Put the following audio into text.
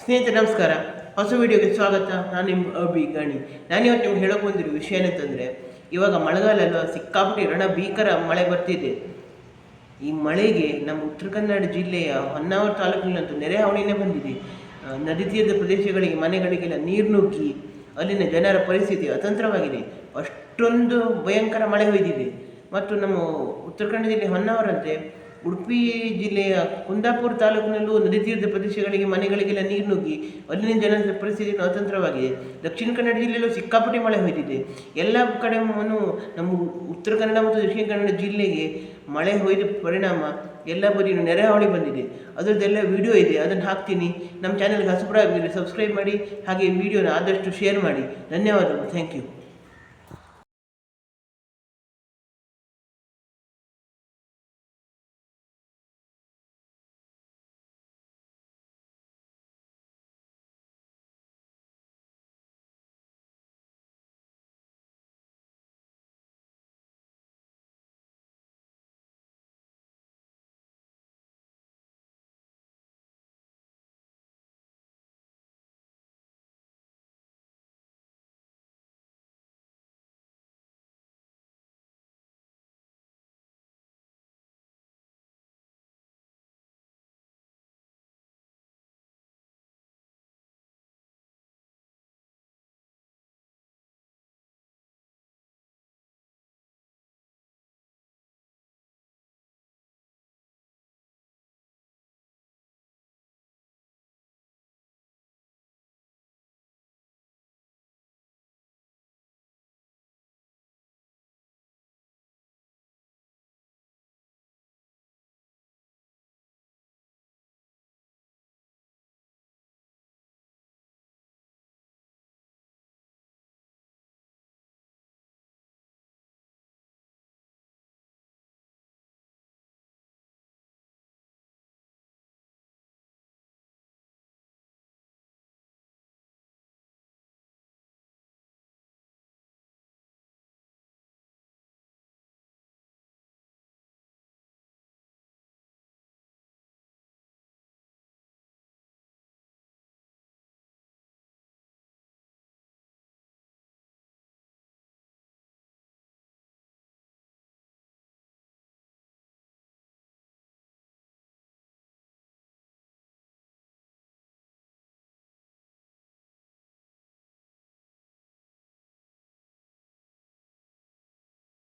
ಸ್ನೇಹಿತರೆ, ನಮಸ್ಕಾರ. ಹೊಸ ವಿಡಿಯೋಗೆ ಸ್ವಾಗತ. ನಾನು ನಿಮ್ಮ ಅಭಿ ಗಣಿ. ನಾನಿವತ್ತು ನಿಮ್ಗೆ ಹೇಳೋಕೆ ಬಂದಿರೋ ವಿಷಯ ಏನಂತಂದರೆ, ಇವಾಗ ಮಳೆಗಾಲ ಅಲ್ವಾ ಸಿಕ್ಕಾಪಟ್ಟೆ ರಣ ಭೀಕರ ಮಳೆ ಬರ್ತಿದೆ. ಈ ಮಳೆಗೆ ನಮ್ಮ ಉತ್ತರ ಕನ್ನಡ ಜಿಲ್ಲೆಯ ಹೊನ್ನಾವರ ತಾಲೂಕಿನಂತೂ ನೆರೆ ಹಾವಳಿನೇ ಬಂದಿದೆ. ನದಿ ತೀರದ ಪ್ರದೇಶಗಳಿಗೆ ಮನೆಗಳಿಗೆಲ್ಲ ನೀರು ನುಗ್ಗಿ ಅಲ್ಲಿನ ಜನರ ಪರಿಸ್ಥಿತಿ ಅತಂತ್ರವಾಗಿದೆ. ಅಷ್ಟೊಂದು ಭಯಂಕರ ಮಳೆ ಹೊಯ್ದಿದೆ. ಮತ್ತು ನಮ್ಮ ಉತ್ತರ ಕನ್ನಡ ಜಿಲ್ಲೆ ಹೊನ್ನಾವರಂತೆ ಉಡುಪಿ ಜಿಲ್ಲೆಯ ಕುಂದಾಪುರ ತಾಲೂಕಿನಲ್ಲೂ ನದಿ ತೀರದ ಪ್ರದೇಶಗಳಿಗೆ ಮನೆಗಳಿಗೆಲ್ಲ ನೀರು ನುಗ್ಗಿ ಅಲ್ಲಿನ ಜನರ ಪರಿಸ್ಥಿತಿ ಅತಂತ್ರವಾಗಿದೆ. ದಕ್ಷಿಣ ಕನ್ನಡ ಜಿಲ್ಲೆಯಲ್ಲೂ ಸಿಕ್ಕಾಪಟ್ಟೆ ಮಳೆ ಹೊಯ್ದಿದೆ. ಎಲ್ಲ ಕಡೆ ನಮ್ಮ ಉತ್ತರ ಕನ್ನಡ ಮತ್ತು ದಕ್ಷಿಣ ಕನ್ನಡ ಜಿಲ್ಲೆಗೆ ಮಳೆ ಹೊಯ್ದ ಪರಿಣಾಮ ಎಲ್ಲ ಬದಿ ನೆರೆ ಹಾವಳಿ ಬಂದಿದೆ. ಅದರದ್ದೆಲ್ಲ ವಿಡಿಯೋ ಇದೆ. ಅದನ್ನು ಹಾಕ್ತೀನಿ. ನಮ್ಮ ಚಾನಲ್ಗೆ ಹಸುಬ್ರಾಗಿ ಸಬ್ಸ್ಕ್ರೈಬ್ ಮಾಡಿ, ಹಾಗೆ ವಿಡಿಯೋನ ಆದಷ್ಟು ಶೇರ್ ಮಾಡಿ. ಧನ್ಯವಾದಗಳು. Thank you.